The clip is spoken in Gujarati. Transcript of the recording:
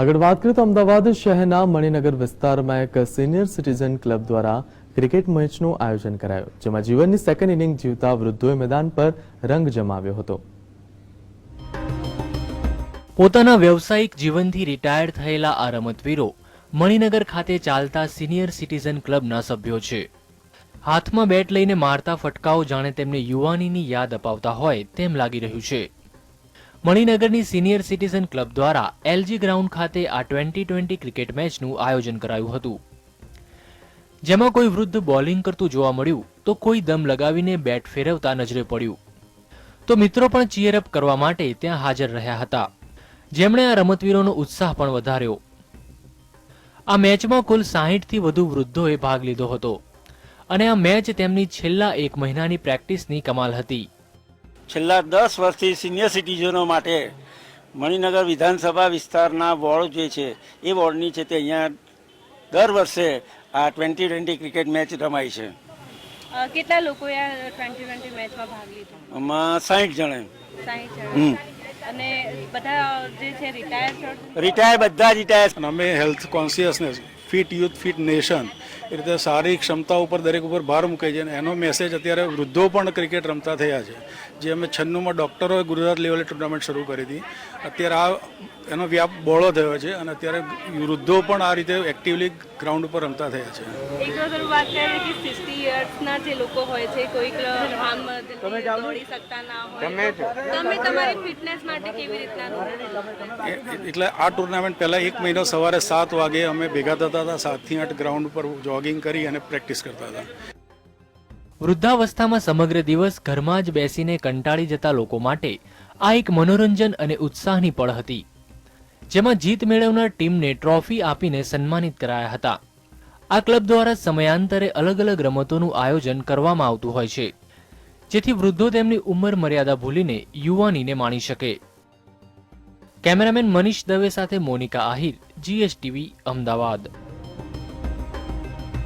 આગળ વાત કરીએ તો અમદાવાદ શહેરના મણિનગર વિસ્તારમાં એક સિનિયર સિટીઝન ક્લબ દ્વારા ક્રિકેટ મેચનું આયોજન કરાયું, જેમાં જીવનની સેકન્ડ ઇનિંગ જીવતા વૃદ્ધોએ મેદાન પર રંગ જમાવ્યો હતો. પોતાના વ્યવસાયિક જીવનથી રિટાયર્ડ થયેલા આ રમતવીરો મણિનગર ખાતે ચાલતા સિનિયર સિટીઝન ક્લબના સભ્યો છે. હાથમાં બેટ લઈને મારતા ફટકાઓ જાણે તેમને યુવાનીની યાદ અપાવતા હોય તેમ લાગી રહ્યું છે. મણિનગરની સિનિયર સિટીઝન ક્લબ દ્વારા એલજી ગ્રાઉન્ડ ખાતે આ ટ્વેન્ટી ટ્વેન્ટી ક્રિકેટ મેચનું આયોજન કરાયું હતું. જેમાં કોઈ વૃદ્ધ બોલિંગ કરતું જોવા મળ્યું તો કોઈ દમ લગાવીને બેટ ફેરવતા નજરે પડ્યું. તો મિત્રો પણ ચીયરઅપ કરવા માટે ત્યાં હાજર રહ્યા હતા. જેમણે આ રમતવીરોનો ઉત્સાહ પણ વધાર્યો. આ મેચમાં કુલ સાહીઠથી વધુ વૃદ્ધોએ ભાગ લીધો હતો. અને આ મેચ તેમની છેલ્લા એક મહિનાની પ્રેક્ટિસની કમાલ હતી. છેલ્લા દસ વર્ષથી સિનિયર સિટીઝનો માટે મણિનગર વિધાનસભા વિસ્તારના વોર્ડ જે છે એ વોર્ડની છે તે અહીંયા દર વર્ષે આ ટ્વેન્ટી ટ્વેન્ટી ક્રિકેટ મેચ રમાય છે. કેટલા લોકોએ આ ટ્વેન્ટી ટ્વેન્ટી મેચમાં ભાગ લીધો? આમાં સાઠ જણે. સાહીઠ હમ. અને બધા જે છે રિટાયર રિટાયર બધા જ રિટાયર અમે health consciousness fit youth fit nation. એ રીતે સારી ક્ષમતા ઉપર દરેક ઉપર ભાર મૂકાય છે અને એનો મેસેજ અત્યારે વૃદ્ધો પણ ક્રિકેટ રમતા થયા છે. જે અમે છન્નુંમાં ડૉક્ટરોએ ગુજરાત લેવલે ટુર્નામેન્ટ શરૂ કરી હતી. અત્યારે આ એનો વ્યાપ બહોળો થયો છે અને અત્યારે વૃદ્ધો પણ આ રીતે એક્ટિવલી ગ્રાઉન્ડ ઉપર રમતા થયા છે. એક વખત વાત કરીએ કે સિક્સટી યર્સના જે લોકો હોય છે કોઈક આમ દોડી શકતા ના હોય. તો. તમે તમારી ફિટનેસ માટે કેવી રીતના એ- એ- એટલે આ ટુર્નામેન્ટ પહેલાં એક મહિનો સવારે સાત વાગે અમે ભેગા થતા હતા, સાતથી આઠ ગ્રાઉન્ડ ઉપર જોગિંગ કરી અને પ્રેક્ટિસ કરતા હતા. વૃદ્ધાવસ્થામાં સમગ્ર દિવસ ઘરમાં જ બેસીને કંટાળી જતા લોકો માટે આ એક મનોરંજન અને ઉત્સાહની પળ હતી, જેમાં જીત મેળવનાર ટીમને ટ્રોફી આપીને સન્માનિત કરાયા હતા. આ ક્લબ દ્વારા સમયાંતરે અલગ અલગ રમતોનું આયોજન કરવામાં આવતું હોય છે, જેથી વૃદ્ધો તેમની ઉંમર મર્યાદા ભૂલીને યુવાનીને માણી શકે. કેમેરામેન મનીષ દવે સાથે મોનિકા આહિર જીએસટીવી અમદાવાદ.